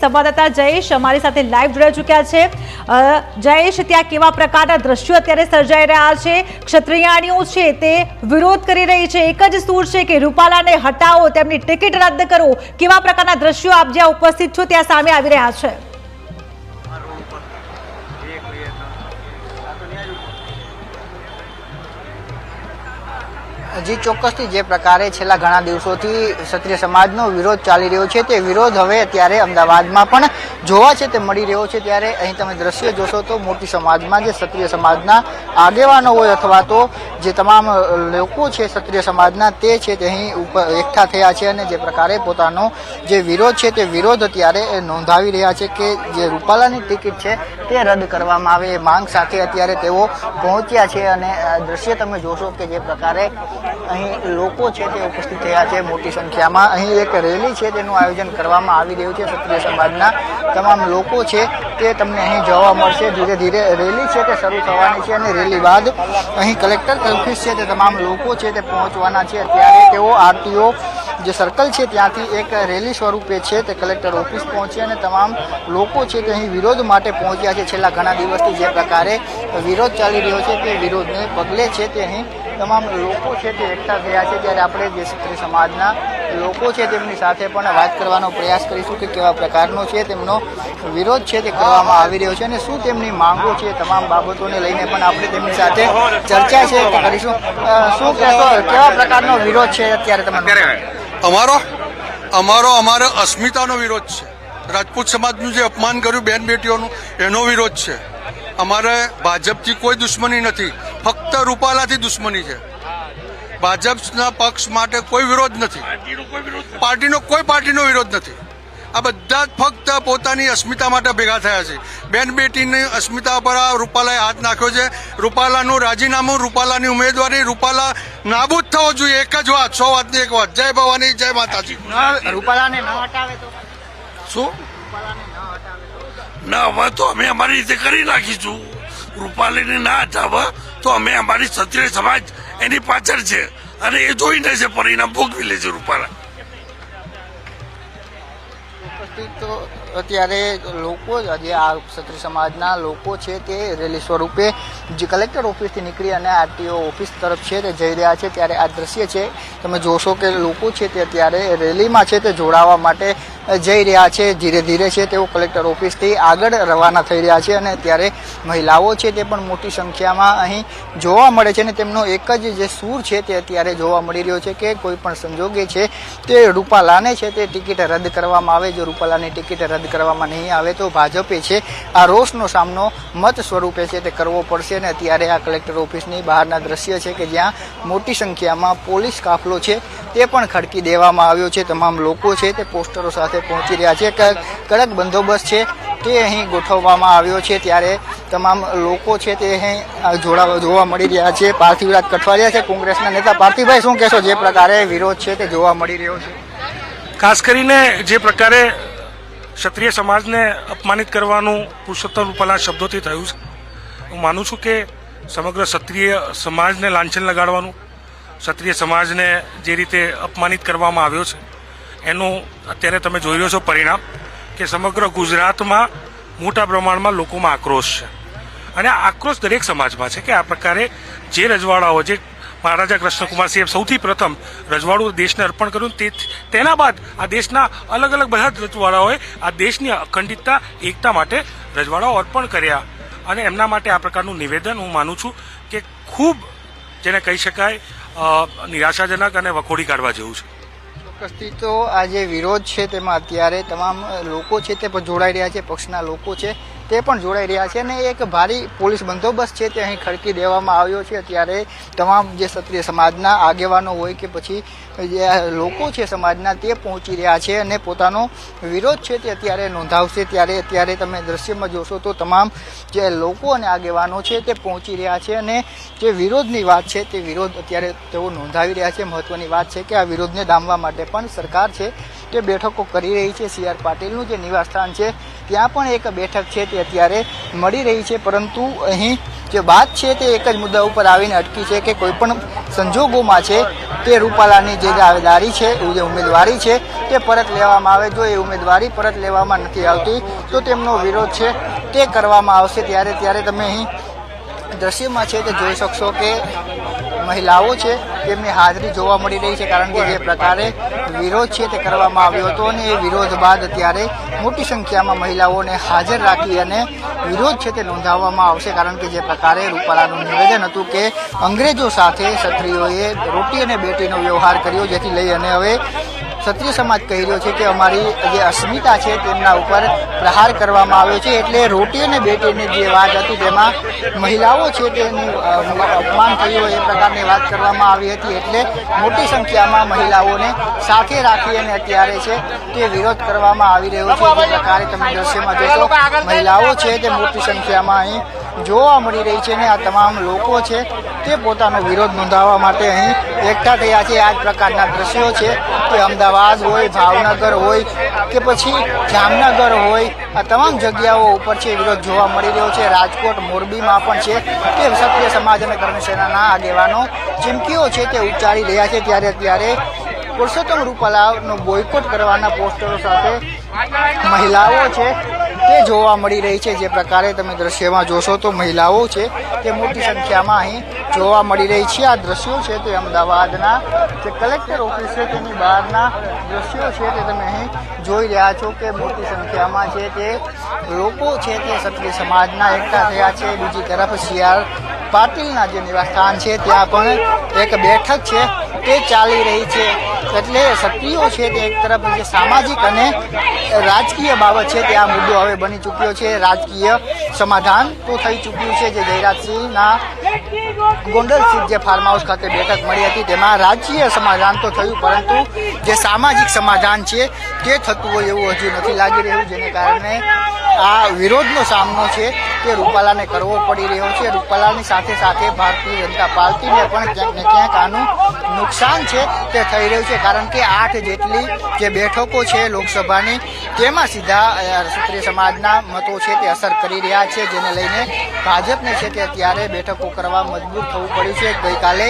સંવાદદાતા જયેશ અમારી સાથે લાઈવ જોડાઈ ચૂક્યા છે. જયેશ, ત્યાં કેવા પ્રકારના દ્રશ્યો અત્યારે સર્જાઈ રહ્યા છે? ક્ષત્રિયાણીઓ છે તે વિરોધ કરી રહી છે. એક જ સૂર છે કે રૂપાલાને હટાવો, તેમની ટિકિટ રદ કરો. કેવા પ્રકારના દ્રશ્યો આપ જ્યાં ઉપસ્થિત છો, ત્યાં સામે આવી રહ્યા છે? જી ચોક્કસથી જે પ્રકારે છેલ્લા ઘણા દિવસોથી ક્ષત્રિય સમાજનો વિરોધ ચાલી રહ્યો છે, તે વિરોધ હવે અત્યારે અમદાવાદમાં પણ જોવા છે, તે મળી રહ્યો છે. ત્યારે અહીં તમે દ્રશ્ય જોશો તો મોટી સમાજમાં જે ક્ષત્રિય સમાજના આગેવાનો હોય અથવા તો જે તમામ લોકો છે ક્ષત્રિય સમાજના, તે છે તે અહીં ઉપર એકઠા થયા છે અને જે પ્રકારે પોતાનો જે વિરોધ છે તે વિરોધ અત્યારે નોંધાવી રહ્યા છે કે જે રૂપાલાની ટિકિટ છે તે રદ કરવામાં આવે. એ માંગ સાથે અત્યારે તેઓ પહોંચ્યા છે અને દ્રશ્ય તમે જોશો કે જે પ્રકારે અહીં લોકો છે તે ઉપસ્થિત થયા છે. મોટી સંખ્યામાં અહીં એક રેલી છે, તેનું આયોજન કરવામાં આવી રહ્યું છે. ક્ષત્રિય સમાજના તમામ લોકો છે તે તમને અહીં જોવા મળશે. ધીરે ધીરે રેલી છે તે શરૂ થવાની છે અને રેલી બાદ અહીં કલેક્ટર ઓફિસ છે તે તમામ લોકો છે તે પહોંચવાના છે. ત્યારે તેઓ આરટીઓ જે સર્કલ છે ત્યાંથી એક રેલી સ્વરૂપે છે તે કલેક્ટર ઓફિસ પહોંચી અને તમામ લોકો છે તે અહીં વિરોધ માટે પહોંચ્યા છે. છેલ્લા ઘણા દિવસથી જે પ્રકારે વિરોધ ચાલી રહ્યો છે તે વિરોધને પગલે છે તે અહીં તમામ લોકો છે તે એકઠા થયા છે. ત્યારે આપણે જે ક્ષત્રિય સમાજના લોકો છે તેમની સાથે પણ વાત કરવાનો પ્રયાસ કરીશું કે કેવા પ્રકારનો છે તેમનો વિરોધ છે તે કરવામાં આવી રહ્યો છે અને શું તેમની માંગો છે તમામ બાબતોને લઈને પણ આપણે તેમની સાથે ચર્ચા છે કરીશું. શું કહેશો? કેવા પ્રકારનો વિરોધ છે અત્યારે તમે અમારો? અમારો અમારો અસ્મિતાનો વિરોધ છે. રાજપૂત સમાજનું જે અપમાન કર્યું બેન બેટીઓનું એનો વિરોધ છે. અમારે ભાજપથી કોઈ દુશ્મની નથી. ફક્ત રૂપાલાથી દુશ્મની છે. ભાજપના પક્ષ માટે કોઈ વિરોધ નથી. પાર્ટીનો કોઈ પાર્ટીનો વિરોધ નથી. આ બધા જ ફક્ત પોતાની અસ્મિતા માટે ભેગા થયા છે. બેન બેટીની અસ્મિતા પર આ રૂપાલાએ હાથ નાખ્યો છે. રૂપાલાનું રાજીનામું રૂપાલાની ઉમેદવારી રૂપાલા નાબૂદ થવો જોઈએ. એક જ વાત સો વાતની એક વાત. જય ભવાની જય માતાજી. રૂપાલાને ન હટાવે શું? ના હવે તો અમે અમારી રીતે કરી નાખીશું. રૂપાલીને ના હટાવે. તો અમે અમારી ક્ષત્રિય સમાજ એની પાછળ છે. અને એ જોઈને છે પરિણામ ભોગવી લે છે રૂપાલા તો અત્યારે લોકો જે આ ક્ષત્રિય સમાજના લોકો છે તે રેલી સ્વરૂપે જે કલેક્ટર ઓફિસથી નીકળી અને આરટીઓ ઓફિસ તરફ છે તે જઈ રહ્યા છે ત્યારે આ દ્રશ્ય છે. તમે જોશો કે લોકો છે તે અત્યારે રેલીમાં છે તે જોડાવા માટે જઈ રહ્યા છે. ધીરે ધીરે છે તેઓ કલેક્ટર ઓફિસથી આગળ રવાના થઈ રહ્યા છે અને ત્યારે મહિલાઓ છે તે પણ મોટી સંખ્યામાં અહીં જોવા મળે છે અને તેમનો એક જ જે સૂર છે તે અત્યારે જોવા મળી રહ્યો છે કે કોઈ પણ સંજોગે છે તે રૂપાલાને છે તે ટિકિટ રદ કરવામાં આવે. જો રૂપાલાની ટિકિટ રદ કરવામાં નહીં આવે તો ભાજપે છે આ રોષનો સામનો મત સ્વરૂપે છે તે કરવો પડશે. અને અત્યારે આ કલેક્ટર ઓફિસની બહારના દ્રશ્ય છે કે જ્યાં મોટી સંખ્યામાં પોલીસ કાફલો છે, તે પણ ખડકી દેવામાં આવ્યો છે. તમામ લોકો છે તે પોસ્ટરો સાથે પહોંચી રહ્યા છે. કડક બંદોબસ્ત છે, તે અહીં ગોઠવવામાં આવ્યો છે. ત્યારે તમામ લોકો છે તે અહીં જોડાવા, જોવા મળી રહ્યા છે. પાર્થિવરાજ કઠવાડિયા છે, કોંગ્રેસના નેતા. પાર્થિવભાઈ, શું કહેશો? જે પ્રકારે વિરોધ છે તે જોવા મળી રહ્યો છે. ખાસ કરીને જે પ્રકારે ક્ષત્રિય સમાજને અપમાનિત કરવાનું પુરુષોત્તમ રૂપાલા શબ્દોથી થયું છે. હું માનું છું કે સમગ્ર ક્ષત્રિય સમાજને લાંછન લગાડવાનું, ક્ષત્રિય સમાજને જે રીતે અપમાનિત કરવામાં આવ્યો છે, એનું અત્યારે તમે જોઈ રહ્યો છો પરિણામ કે સમગ્ર ગુજરાતમાં મોટા પ્રમાણમાં લોકોમાં આક્રોશ છે. અને આ આક્રોશ દરેક સમાજમાં છે કે આ પ્રકારે જે રજવાડાઓ જે મહારાજા કૃષ્ણકુમારસિંહે સૌથી પ્રથમ રજવાડું દેશને અર્પણ કર્યું તે તેના બાદ આ દેશના અલગ અલગ બધા રજવાડાઓએ આ દેશની અખંડિતતા, એકતા માટે રજવાડાઓ અર્પણ કર્યા. અને એમના માટે આ પ્રકારનું નિવેદન હું માનું છું કે ખૂબ, જેને કહી શકાય નિરાશાજનક અને વખોડી કાઢવા જેવું છે. ચોક્કસથી તો આ જે વિરોધ છે તેમાં અત્યારે તમામ લોકો છે તે જોડાઈ રહ્યા છે, પક્ષના લોકો છે. તે પણ જોડાઈ રહ્યા છે અને એક ભારી પોલીસ બંદોબસ્ત છે તે અહીં ખડકી દેવામાં આવ્યો છે. અત્યારે તમામ જે ક્ષત્રિય સમાજના આગેવાનો હોય કે પછી જે લોકો છે સમાજના તે પહોંચી રહ્યા છે અને પોતાનો વિરોધ છે તે અત્યારે નોંધાવશે. ત્યારે અત્યારે તમે દ્રશ્યમાં જોશો તો તમામ જે લોકો અને આગેવાનો છે તે પહોંચી રહ્યા છે અને જે વિરોધની વાત છે તે વિરોધ અત્યારે તેઓ નોંધાવી રહ્યા છે. મહત્વની વાત છે કે આ વિરોધને ડામવા માટે પણ સરકાર છે તે બેઠકો કરી રહી છે. સી આર પાટીલનું જે નિવાસસ્થાન છે ત્યાં પણ એક બેઠક છે તે અત્યારે મળી રહી છે, પરંતુ અહીં જે વાત છે તે એક જ મુદ્દા ઉપર આવીને અટકી છે કે કોઈ પણ સંજોગોમાં છે તે રૂપાલાની જે દાવેદારી છે જે ઉમેદવારી છે તે પરત લેવામાં આવે. જો એ ઉમેદવારી પરત લેવામાં નથી આવતી, તો તેમનો વિરોધ છે તે કરવામાં આવશે. ત્યારે ત્યારે તમે અહીં દ્રશ્યમાં છે તે જોઈ શકશો કે મહિલાઓ છે તેમની હાજરી જોવા મળી રહી છે કારણ કે જે પ્રકારે વિરોધ છે તે કરવામાં આવ્યો હતો અને એ વિરોધ બાદ અત્યારે મોટી સંખ્યામાં મહિલાઓને હાજર રાખી અને વિરોધ છે તે નોંધાવવામાં આવશે કારણ કે જે પ્રકારે રૂપાલાનું નિવેદન હતું કે અંગ્રેજો સાથે ક્ષત્રિયોએ રોટી અને બેટીનો વ્યવહાર કર્યો, જેથી લઈ અને હવે ક્ષત્રિય સમાજ કહી રહ્યો છે કે અમારી જે અસ્મિતા છે તેમના ઉપર પ્રહાર કરવામાં આવ્યો છે એટલે રોટી અને બેટીની જે વાત હતી તેમાં મહિલાઓ છે તેનું અપમાન થયું એ પ્રકારની વાત કરવામાં આવી હતી એટલે મોટી સંખ્યામાં મહિલાઓને સાથે રાખી અને અત્યારે છે તે વિરોધ કરવામાં આવી રહ્યો છે. જે પ્રકારે તમે દ્રશ્યમાં જોશો, મહિલાઓ છે તે મોટી સંખ્યામાં અહીં જોવા મળી રહી છે ને આ તમામ લોકો છે તે પોતાનો વિરોધ નોંધાવવા માટે અહીં એકઠા થયા છે. આ પ્રકારના દ્રશ્યો છે કે અમદાવાદ હોય, ભાવનગર હોય કે પછી જામનગર હોય, આ તમામ જગ્યાઓ ઉપર છે વિરોધ જોવા મળી રહ્યો છે. રાજકોટ, મોરબીમાં પણ છે કે ક્ષત્રિય સમાજ અને કર્મ સેનાના આગેવાનો ચીમકીઓ છે તે ઉચ્ચારી રહ્યા છે ત્યારે અત્યારે પુરુષોત્તમ રૂપાલાનો બોયકોટ કરવાના પોસ્ટરો સાથે મહિલાઓ છે તે જોવા મળી રહી છે જે પ્રકારે તમે દ્રશ્યમાં જોશો તો મહિલાઓ છે તે મોટી સંખ્યામાં અહીં જોવા મળી રહી છે. આ દ્રશ્યો છે તે અમદાવાદના જે કલેક્ટર ઓફિસ છે તેની બહારના દ્રશ્યો છે તે તમે અહીં જોઈ રહ્યા છો કે મોટી સંખ્યામાં છે તે લોકો છે તે ક્ષત્રિય સમાજના એકઠા થયા છે. બીજી તરફ સીઆર પાટીલના જે નિવાસસ્થાન છે ત્યાં પણ એક બેઠક છે તે ચાલી રહી છે. એટલે સક્રિયો છે તે એક તરફ જે સામાજિક અને રાજકીય બાબત છે તે આ મુદ્દો હવે બની ચૂક્યો છે. રાજકીય સમાધાન તો થઈ ચૂક્યું છે જે જયરાજસિંહના ગોંડલ સ્થિત જે ફાર્મ હાઉસ ખાતે બેઠક મળી હતી તેમાં રાજકીય સમાધાન તો થયું, પરંતુ જે સામાજિક સમાધાન છે તે થતું હોય એવું હજુ નથી લાગી રહ્યું, જેને કારણે આ વિરોધનો સામનો છે તે રૂપાલાને કરવો પડી રહ્યો છે. રૂપાલાની સાથે સાથે ભારતીય જનતા પાર્ટીને પણ ક્યાંક ને ક્યાંક આનું નુકસાન છે તે થઈ રહ્યું છે. કારણ કે આઠ જેટલી જે બેઠકો છે લોકસભાની, તેમાં સીધા ક્ષત્રિય સમાજના મતો છે તે અસર કરી રહ્યા છે, જેને લઈને ભાજપને છે તે અત્યારે બેઠકો કરવા મજબૂર થવું પડ્યું છે. ગઈકાલે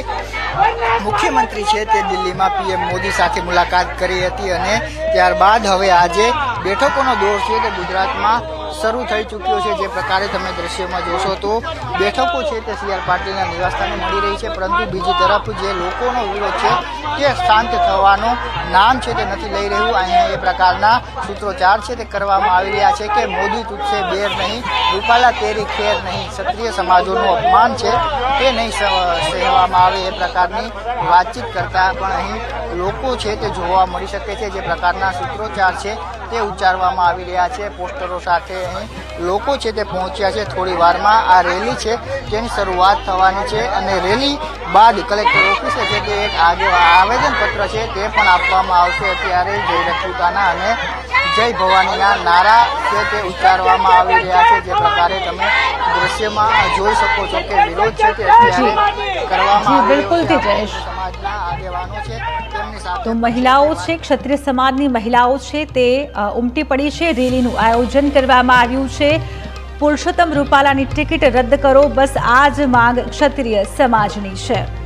મુખ્યમંત્રી છે તે દિલ્હીમાં પીએમ મોદી સાથે મુલાકાત કરી હતી અને ત્યારબાદ હવે આજે બેઠકોનો દોર છે તે ગુજરાતમાં શરૂ થઈ ચૂક્યો છે જે પ્રકારે તમે દ્રશ્યમાં જોશો તો બેઠકો છે તે સી આર પાટીલના નિવાસસ્થાને મળી રહી છે, પરંતુ બીજી તરફ જે લોકોનો વિરોધ છે તે શાંત થવાનો નામ છે તે નથી લઈ રહ્યું. અહીંયા એ પ્રકારના સૂત્રોચ્ચાર છે તે કરવામાં આવી રહ્યા છે કે મોદી તૂટશે બેર નહીં, રૂપાલા તેરી ખેર નહીં. ક્ષત્રિય સમાજોનું અપમાન છે તે નહીં સહેવામાં આવે એ પ્રકારની વાતચીત કરતા પણ અહીં લોકો છે તે જોવા મળી શકે છે જે પ્રકારના સૂત્રોચ્ચાર છે તે ઉચ્ચારવામાં આવી રહ્યા છે. પોસ્ટરો સાથે અહીં લોકો છે તે પહોંચ્યા છે થોડી વારમાં. આ રેલી છે તેની શરૂઆત થવાની છે અને રેલી બાદ કલેક્ટર ઓફિસે છે તે એક આગે આવેદનપત્ર છે તે પણ આપવામાં આવશે અત્યારે જય રખુતાના અને જય ભવાનીના નારા છે તે ઉચ્ચારવામાં આવી રહ્યા છે. જે પ્રકારે તમે દ્રશ્યમાં જોઈ શકો છો કે વિરોધ છે તે અત્યારે કરવામાં જી, બિલકુલ છે. સમાજના આગેવાનો છે તો મહિલાઓ છે, ક્ષત્રિય સમાજની મહિલાઓ છે, તે ઉમટી પડી છે. રેલીનું આયોજન કરવામાં આવ્યું છે. પુરુષોત્તમ રૂપાલાની ટિકિટ રદ કરો. બસ આ જ માંગ ક્ષત્રિય સમાજની છે.